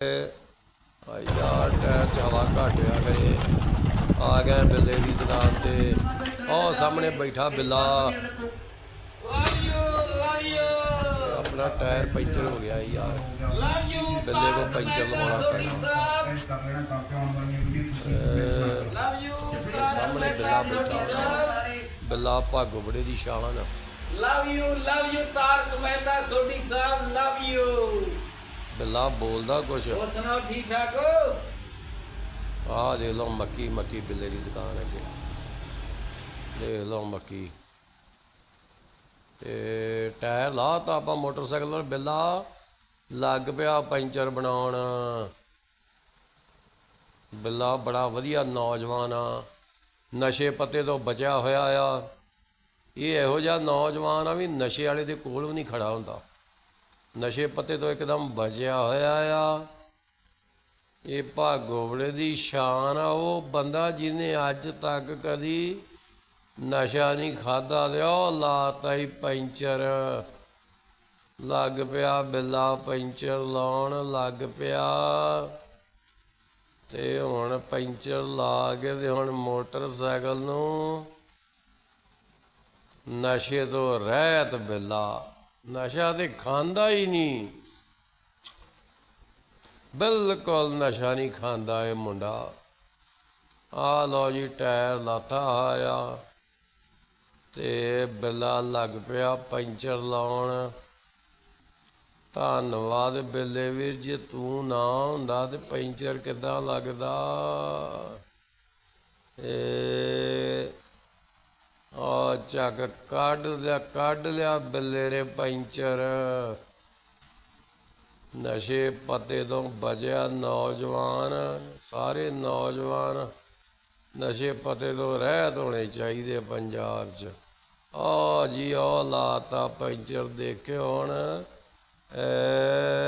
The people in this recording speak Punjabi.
ਯਾਰ ਟਾਇਰ ਚ ਹਵਾ ਘੱਟ ਆ ਕਰੇ ਆ ਗਿਆ ਬਿੱਲੇ ਦੀ ਦੁਕਾਨ ਤੇ। ਉਹ ਸਾਹਮਣੇ ਬੈਠਾ ਬਿੱਲਾ। ਆਪਣਾ ਟਾਇਰ ਪੈਂਚਰ ਹੋ ਗਿਆ ਯਾਰ। ਬਿੱਲੇ ਕੋ ਪੈਂਚਰ ਲਵਾਉਣਾ ਸੋਢੀ ਸਾਹਮਣੇ ਬਿੱਲਾ ਬੈਠਾ ਬਿੱਲਾ ਭਾਗੋ ਬੜੇ ਦੀ ਸ਼ਾਨ ਆ love you, love Tarak Mehta Sodhi Sahib love you. ਬਿੱਲਾ ਬੋਲਦਾ ਕੁਛ। ਹੋਰ ਸੁਣਾਓ ਠੀਕ ਠਾਕ? ਆਹ ਦੇਖ ਲਓ ਮੱਕੀ ਮੱਕੀ ਬਿੱਲੇ ਦੀ ਦੁਕਾਨ ਅੱਗੇ ਦੇਖ ਲਓ ਮੱਕੀ। ਤੇ ਟਾਇਰ ਲਾਤਾ ਆਪਾਂ ਮੋਟਰਸਾਈਕਲ ਪਰ ਬਿੱਲਾ ਲੱਗ ਪਿਆ ਪੈਂਚਰ ਬਣਾਉਣ। ਬਿੱਲਾ ਬੜਾ ਵਧੀਆ ਨੌਜਵਾਨ ਆ। ਨਸ਼ੇ ਪੱਤੇ ਤੋਂ ਬਚਿਆ ਹੋਇਆ ਆ। ਇਹ ਇਹੋ ਜਿਹਾ ਨੌਜਵਾਨ ਆ ਵੀ ਨਸ਼ੇ ਵਾਲੇ ਦੇ ਕੋਲ ਵੀ ਨਹੀਂ ਖੜਾ ਹੁੰਦਾ। ਨਸ਼ੇ ਪੱਤੇ ਤੋਂ ਇੱਕਦਮ ਬਚਿਆ ਹੋਇਆ ਆ। ਇਹ ਭਾਗੋਬੜੇ ਦੀ ਸ਼ਾਨ ਆ। ਉਹ ਬੰਦਾ ਜਿਹਨੇ ਅੱਜ ਤੱਕ ਕਦੀ ਨਸ਼ਾ ਨਹੀਂ ਖਾਦਾ ਤੇ ਉਹ ਲਾਤਾ ਹੀ ਪੈਂਚਰ। ਲੱਗ ਪਿਆ ਬਿੱਲਾ ਪੈਂਚਰ ਲਾਉਣ, ਲੱਗ ਪਿਆ। ਤੇ ਹੁਣ ਪੈਂਚਰ ਲਾ ਕੇ ਤੇ ਹੁਣ ਮੋਟਰਸਾਈਕਲ ਨੂੰ ਨਸ਼ੇ ਤੋਂ ਰਹਿਤ ਬਿੱਲਾ। ਨਸ਼ਾ ਤੇ ਖਾਂਦਾ ਹੀ ਨਹੀਂ। ਬਿਲਕੁਲ ਨਸ਼ਾ ਨਹੀਂ ਖਾਂਦਾ ਇਹ ਮੁੰਡਾ। ਆ ਲਓ ਜੀ, ਟਾਇਰ ਲਾਤਾ ਆਇਆ ਤੇ ਬਿੱਲਾ ਲੱਗ ਪਿਆ ਪੈਂਚਰ ਲਾਉਣ। ਧੰਨਵਾਦ ਬਿੱਲੇ ਵੀਰ, ਜੇ ਤੂੰ ਨਾ ਹੁੰਦਾ ਤੇ ਪੈਂਚਰ ਕਿੱਦਾਂ ਲੱਗਦਾ? ਏ ਆ ਚੱਕ ਕੱਢ ਲਿਆ ਕੱਢ ਲਿਆ ਬਿੱਲੇ ਨੇ ਪੈਂਚਰ। ਨਸ਼ੇ ਪੱਤੇ ਤੋਂ ਬਚਿਆ ਨੌਜਵਾਨ, ਸਾਰੇ ਨੌਜਵਾਨ ਨਸ਼ੇ ਪੱਤੇ ਤੋਂ ਰਹਿਤ ਹੋਣੇ ਚਾਹੀਦੇ ਪੰਜਾਬ 'ਚ। ਆ ਜੀ, ਆ ਲਾਤਾ ਪੈਂਚਰ ਦੇਖਿਓ ਹੁਣ। ਐ